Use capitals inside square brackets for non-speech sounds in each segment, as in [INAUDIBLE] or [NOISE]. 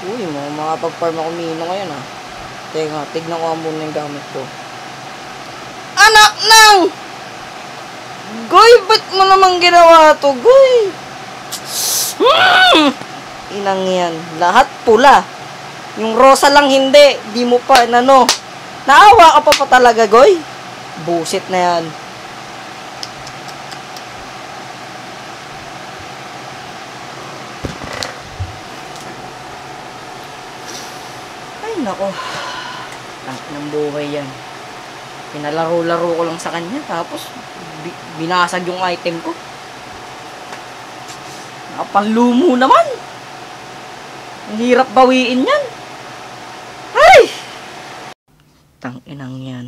Hindi mo makapag-farm ako mino ngayon ah. Teka, tignan ko muna yung gamit ko. Anak nang! Goy, ba't mo naman ginawa to, Goy? Hmm! Inang yan. Lahat pula. Yung rosa lang hindi. Di mo pa, ano. Naawa ka pa pa talaga, Goy. Busit na yan. Nako. Tangk ng buhay yan. Pinalaro-laro ko lang sa kanya, tapos bi- binasag yung item ko. Nakapanlumo naman. Ang hirap bawiin yan. Ay! Tanginang yan.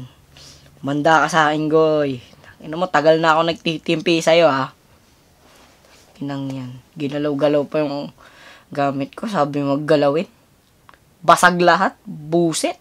Manda ka sa akin, Goy. Tangina mo, tagal na ako nagtitimpi sa'yo, ha. Inang yan. Ginalaw-galaw pa yung gamit ko. Sabi mo, galawin. Basag lahat. Buset.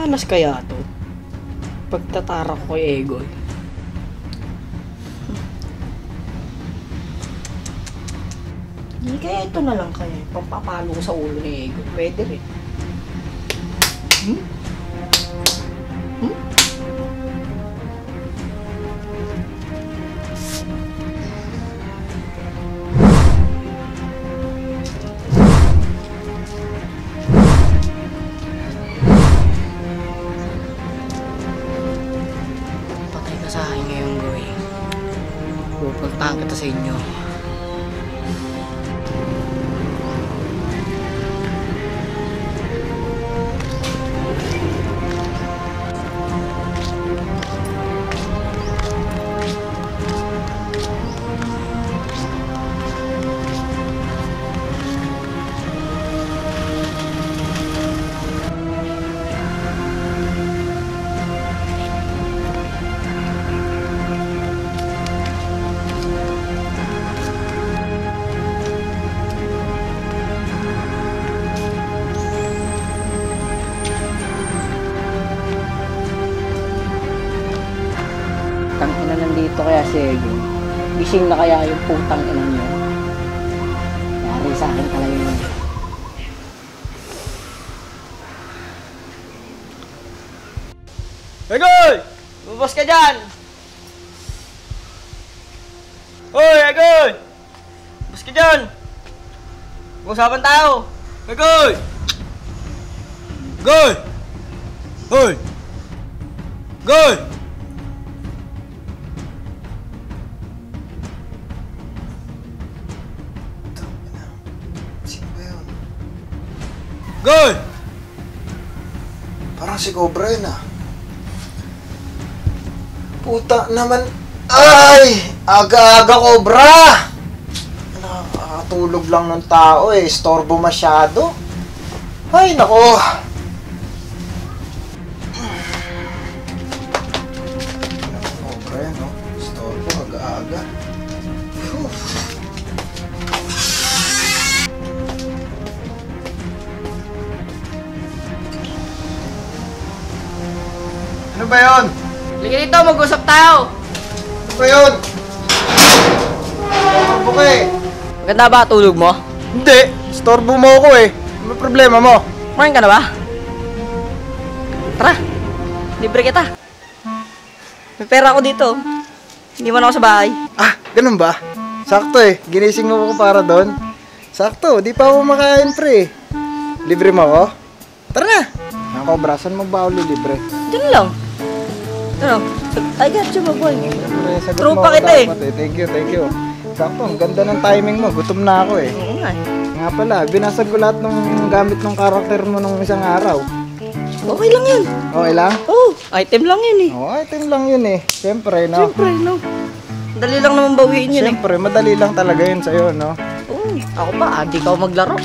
Matalas kaya to? Pagtatara ko kay Egoy. Hindi kaya ito na lang kaya. Pampapalo ko sa ulo ni Egoy. Pwede rin. Hmm? Kita sa inyo. Nandito kaya si Egoy. Gising na kaya yung putang ina niyo. Yari sa akin talaga yun. Egoy! Lumabas ka dyan! Hoy, Egoy! Lumabas ka dyan! Mag-usapan tayo! Egoy! Egoy! Hoy! Egoy! Sino Egoy! Parang si Cobra ah. Puta naman. Ay! Aga-aga Cobra! Nakakatulog lang ng tao eh. Storbo masyado. Ay, nako. Ba yun? Halika dito, mag-usap tayo! Ano ba yun? Ka eh. Maganda ba tulog mo? Hindi. Storbo mo ako eh. Ano problema mo? Kumain ka na ba? Tara, libre kita. May pera ako dito. Hindi mo na ako sa bahay. Ah, ganun ba? Sakto eh. Ginising mo ako para doon. Sakto. Di pa ako makain pre. Libre mo ako? Tara na. Ako, brasan mo ba ako libre? Diyan lang. Ano? I got you, my boy. Siyempre, mo ako kita eh. Thank you, thank you. Sakto, ang ganda ng timing mo. Gutom na ako eh. Oo nga eh. Nga pala, binasag ko lahat ng gamit ng karakter mo nung isang araw. Okay lang yan. Okay lang? Oh, item lang yan eh. Oo, item lang yun eh. Siyempre, no? Siyempre, no. Dali lang naman bawiin yun eh. Siyempre, madali lang talaga yun sa'yo, no? Uy, ako pa, di ka maglaro.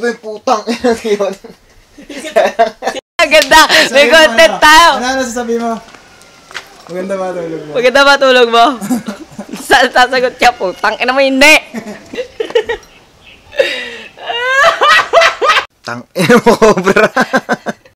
Ba yung putang? Yun? [LAUGHS] Ang ganda, may content tayo. Ano ano sasabihin mo? Maganda ba tulog mo? Maganda ba tulog mo? [LAUGHS] Sa sasagot siya, putang ina mo hindi. Tang, ina mo, cobra. [LAUGHS]